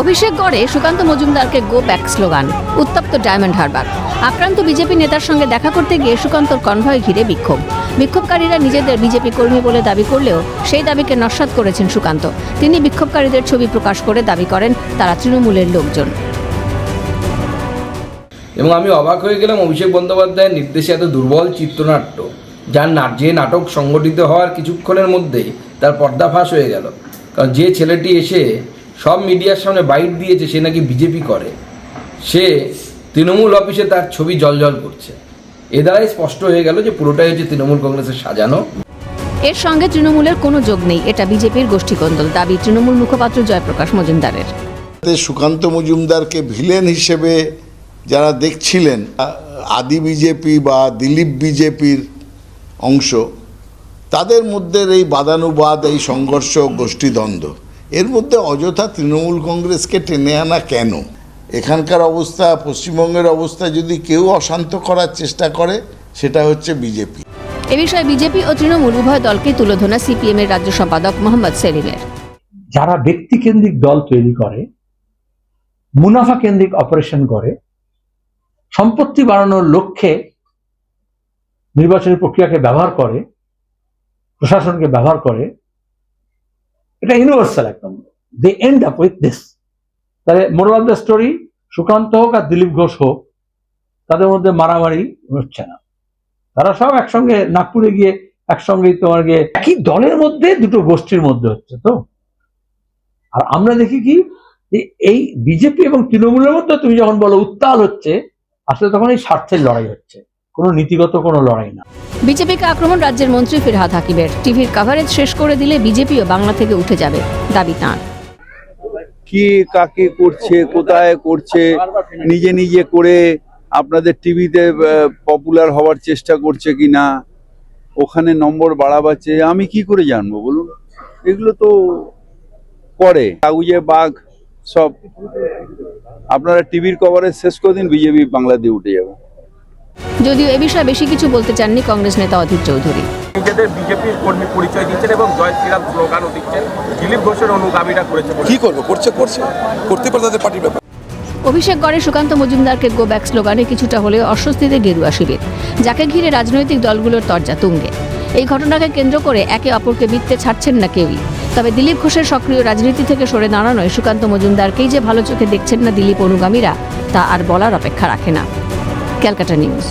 অভিষেক গড়ে সুকান্ত মজুমদারকে go back slogan, উত্তপ্ত ডায়মন্ড হারবার। আক্রান্ত বিজেপি নেতার সঙ্গে দেখা করতে গিয়ে সুকান্তর কনভয় ঘিরে বিক্ষোভ। বিক্ষোভকারীরা নিজেদের বিজেপি কর্মী বলে দাবি করলেও সেই দাবিকে নস্বাত করেছেন সুকান্ত। তিনি বিক্ষোভকারীদের ছবি প্রকাশ করে দাবি করেন, তারা তৃণমূলের লোকজন। এবং আমি অবাক হয়ে গেলাম, অভিষেক বন্দ্যোপাধ্যায়ের নির্দেশে এত দুর্বল চিত্রনাট্য, যার যে নাটক সংগঠিত হওয়ার কিছুক্ষণের মধ্যেই তার পর্দাফাশ হয়ে গেল। কারণ যে ছেলেটি এসে সব মিডিয়ার সামনে বাইট দিয়েছে সে নাকি বিজেপি করে। সে তৃণমূল অফিসে তার ছবি জলজল করছে। এ দ্বারাই স্পষ্ট হয়ে গেল যে পুরোটাই হচ্ছে তৃণমূল কংগ্রেসের সাজানো। এর সঙ্গে তৃণমূলের কোনো যোগ নেই এটা বিজেপির গোষ্ঠীকন্দল দাবি তৃণমূল মুখপাত্র জয়প্রকাশ মজুমদারের। সুকান্ত মজুমদারকে ভিলেন হিসেবে যারা দেখছিলেন আদি বিজেপি বা দিলীপ বিজেপির অংশ তাদের মধ্যে এই বাদানুবাদ এই সংঘর্ষ গোষ্ঠীদ্বন্দ্ব। এর মধ্যে অযথা তৃণমূল কংগ্রেসকে টেনে আনা কেন? এখানকার অবস্থা পশ্চিমবঙ্গের অবস্থা যদি কেউ অশান্ত করার চেষ্টা করে সেটা হচ্ছে বিজেপি। এ বিষয়ে বিজেপি ও তৃণমূল উভয় দলকেই তুলোধনা সিপিএম এর রাজ্য সম্পাদক মোহাম্মদ সেলিমের। যারা ব্যক্তিকেন্দ্রিক দল তৈরি করে মুনাফা কেন্দ্রিক অপারেশন করে সম্পত্তি বাড়ানোর লক্ষ্যে নির্বাচনী প্রক্রিয়াকে ব্যবহার করে প্রশাসনকে ব্যবহার করে এটা ইউনিভার্সাল একদম। They end up with this তাহলে moral of the story Sukanta হোক আর দিলীপ ঘোষ হোক, তাদের মধ্যে মারামারি হচ্ছে না। তারা সব একসঙ্গে নাগপুরে গিয়ে, একসঙ্গেই তোমার গিয়ে, একই দলের মধ্যে দুটো গোষ্ঠীর মধ্যে হচ্ছে তো। আর আমরা দেখি কি এই বিজেপি এবং তৃণমূলের মধ্যে তুমি যখন বলো উত্তাল হচ্ছে, আসলে তখন এই স্বার্থের লড়াই হচ্ছে। কোনো নীতিগত কোনো লড়াই না। বিজেপিকে আক্রমণ রাজ্যের মন্ত্রী ফিরহাদ হাকিমের। টিভির কভারেজ শেষ করে দিলে বিজেপিও বাংলা থেকে উঠে যাবে দাবি তাঁর। কি কাকে করছে কোথায় করছে নিজে নিজে করে আপনাদের টিভিতে পপুলার হওয়ার চেষ্টা করছে কি না ওখানে নম্বর বাড়াবাচ্ছে আমি কি করে জানব বলুন? এগুলো তো করে কাগুজে বাঘ সব। আপনারা টিভির কভারেজ শেষ করে দিন বিজেপি বাংলা দিয়ে উঠে যাবে। যদিও এ বিষয়ে বেশি কিছু বলতে চাননি কংগ্রেস নেতা অধীর চৌধুরী। নিজেদের বিজেপির কর্মী পরিচয় দিচ্ছেন এবং জয় শ্রীরাম স্লোগানও দিচ্ছেন। দিলীপ ঘোষের অনুগামীরা করেছে কি করব? করছে করছে। করতে পারে তাদের পার্টির ব্যাপার। অভিষেক গড়ে সুকান্ত মজুমদারকে গো ব্যাক স্লোগানে কিছুটা হলেও অস্বস্তিতে গেরুয়া শিবির। যাকে ঘিরে রাজনৈতিক দলগুলোর তর্জা তুঙ্গে। এই ঘটনাকে কেন্দ্র করে একে অপরকে বিত্তে ছাড়ছেন না কেউই। তবে দিলীপ ঘোষের সক্রিয় রাজনীতি থেকে সরে দাঁড়ানোয় সুকান্ত মজুমদারকেই যে ভালো চোখে দেখছেন না দিলীপ অনুগামীরা তা আর বলার অপেক্ষা রাখে না। ক্যালকাটা নিউজ